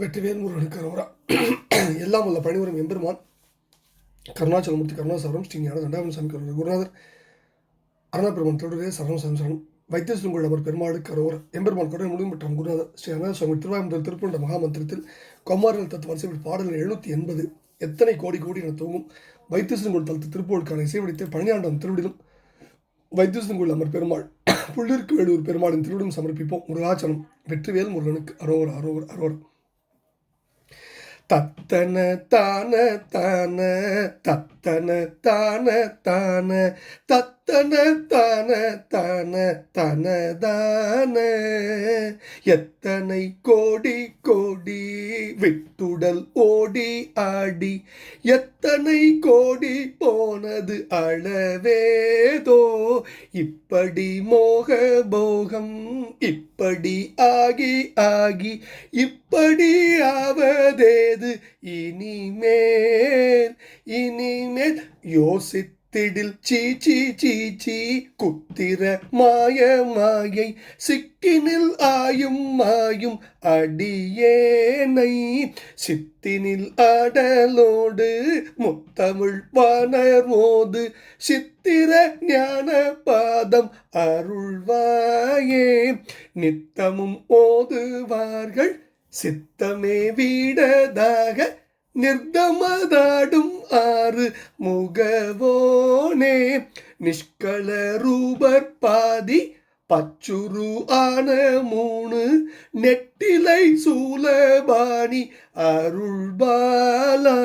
வெற்றிவேல் முருகனுக்கு அரோரா எல்லாம் உள்ள பணிவரும் எம்பெருமான் கருணாச்சலமூர்த்தி கருணாசாரம் ஸ்ரீ ஞான தண்டாபன் சாமி கருணா குருநாதர் அருணாபெருமான் தொடரே சரணம் சாமி சரணம். வைத்தியசுங்குள் அவர் பெருமாளுக்கு அரோரா எம்பெருமான் கொடை முடியும் மற்றும் குருநாதர். ஸ்ரீ அருணா சுவாமி திருவாயமுதல் திருப்பண்ட மகாமந்திரத்தில் கொம்மார்கள் தத்துவ வரிசை பாடல் எழுநூற்றி எண்பது எத்தனை கோடி கோடி என தூங்கும் வைத்தியசுங்குள் தளத்து இசை இசைவடித்தை பழனியாண்டம் திருவிடிலும் வைத்தியசுங்குள் அமர் பெருமாள் புள்ளிருக்கு வேலூர் பெருமாளின் திருவிடம் சமர்ப்பிப்போம். முருகாச்சலம் வெற்றிவேல் முருகனுக்கு அரோர் அரோர் அரோர். தத்தன தான தான தத்தன தான தான தத் தான தான தனதான. எத்தனை கோடி கோடி விட்டுடல் ஓடி ஆடி. எத்தனை கோடி போனது அளவேதோ. இப்படி மோக போகம் இப்படி ஆகி ஆகி. இப்படி ஆவதேது இனிமேல் இனிமேல் யோசித்து யோசித்திடில் சீச்சி சீச்சி குத்திர மாய மாயை சிக்கினில் ஆயும் மாயும் அடியேனை. சித்தினில் ஆடலோடு முத்தமிழ் வானர்மோது சித்திர ஞான பாதம் அருள்வாயே. நித்தமும் ஓதுவார்கள் சித்தமே வீடதாக நிர்தமதாடும் ஆறு முகவோனே. நிஷ்கள ரூபர் பாதி பச்சுரு ஆன மூணு. நெட்டிலை சூலபாணி அருள்பாலா.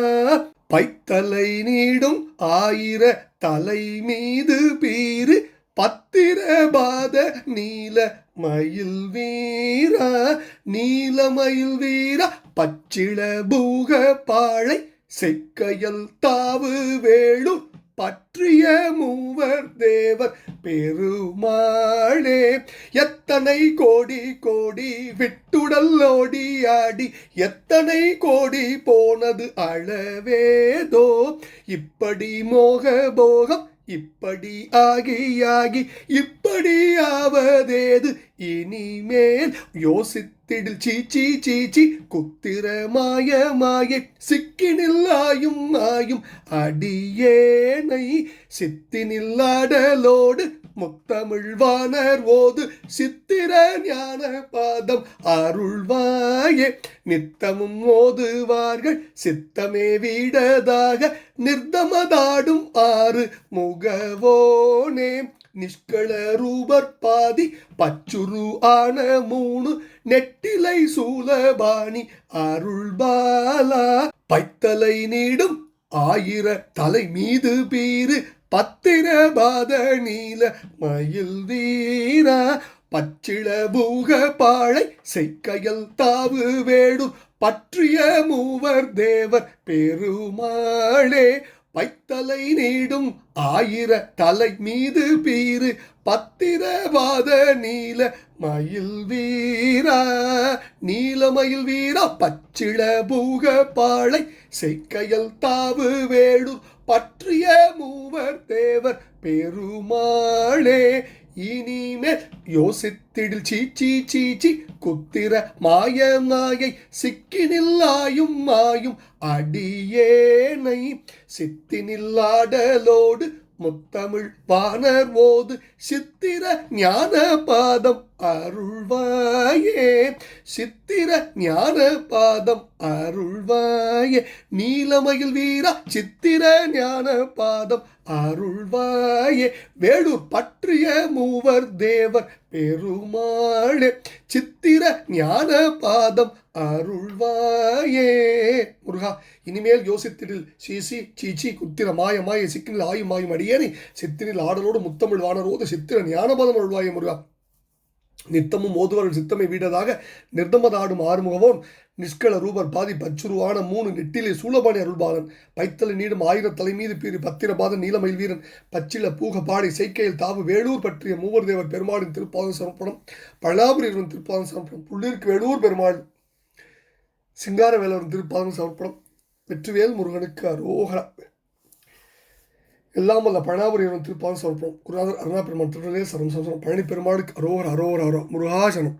பைத்தலை நீடும் ஆயிர தலை மீது பீரு பத்திரபாத நீல மயில் வீரா நீல மயில் வீரா பச்சிள பூக பாழை செக்கையல் தாவு வேளு பற்றிய மூவர் தேவர் பெருமாளே. எத்தனை கோடி கோடி விட்டுடல் ஓடியாடி எத்தனை கோடி போனது அளவேதோ. இப்படி மோக போகம் இப்படி ஆகியாகி ஆகி இப்படி ஆவதேது? இனிமேல் யோசித்திடில் சீச்சி சீச்சி குத்திர மாய மாய சிக்கினில் ஆயும் ஆயும் அடியேனை சித்தினில்லாடலோடு முத்தமிழ்வானர் ஓது சித்திர ஞான பாதம் அருள்வாயே. நித்தமும் ஓதுவார்கள் சித்தமே வீடதாக நிர்தமதாடும் ஆறு முகவோனே நிஷ்கள ரூபர் பாதி பச்சுரு ஆன மூணு நெட்டிலை சூலபாணி அருள்பாலா. பைத்தலை நீடும் ஆயிர தலை மீது பீறு பத்திரபாத நீல மயில் வீரா பச்சிள பூக பாழை செய்கையல் தாவு வேடு பற்றிய மூவர் தேவர் பெருமாளே பைத்தலை நீடும் ஆயிர தலை மீது பீறு பத்திரவாத நீல மயில் வீரா நீல மயில் வீரா பச்சிள பூக பாழை செய்கையல் தாவு வேடு பற்றிய மூவர் தேவர் பெருமாளே. இனிமேல் யோசித்திடில் சீச்சி சீச்சி குத்திர மாய மாயை சிக்கினில்லாயும் மாயும் அடியேனை. சித்தினில்லாடலோடு முத்தமிழ் வானர் ஓது சித்திர ஞான பாதம் அருள்வாயே. சித்திர ஞான பாதம் அருள்வாயே. நீலமயில் வீரா சித்திர ஞான பாதம் அருள்வாயே. வேடூர் பற்றிய மூவர் தேவர் பெருமாளே. சித்திர ஞான பாதம் அருள்வாயே. முருகா இனிமேல் யோசித்திடில் சீசி சீச்சி குத்திர மாய மாய சிக்கினில் ஆயும் மாயும் அடியேனை. சித்திரில் ஆடலோடு முத்தமிழ் வானரோடு சித்திர ஞானபாதம் அருள்வாயே முருகா. நித்தமும் ஓதுவர்கள் சித்தமை வீடதாக நிர்தமதாடும் ஆறுமுகவோன். நிஷ்கள ரூபர் பாதி பச்சுருவான மூணு நெட்டிலே சூளபாணி அருள்பாலன். பைத்தலை நீடும் ஆயிர தலைமீது பீறி பத்திரபாதன் நீலமயில் வீரன். பச்சில பூக பாடி செய்கையில் தாவு வேலூர் பற்றிய மூவர் தேவர் பெருமாளின் திருப்பாதம் சமர்ப்பணம். பழாபுரியவன் திருப்பாதம் சமர்ப்பணம். புள்ளிருக்கு வேலூர் பெருமாள். சிங்கார வேலவன் திருப்பாதம் சமர்ப்பணம். வெற்றிவேல் முருகனுக்கு அரோகரா. எல்லாம் வல்ல பழாபுரியவன் திருப்பாதம் சமர்ப்பணம் குருநாதர் அருணா பெருமாள் திருடலே சரம் சரம் பழனி பெருமாளுக்கு அரோகர் அரோகர் அரோ முருகாசனம்.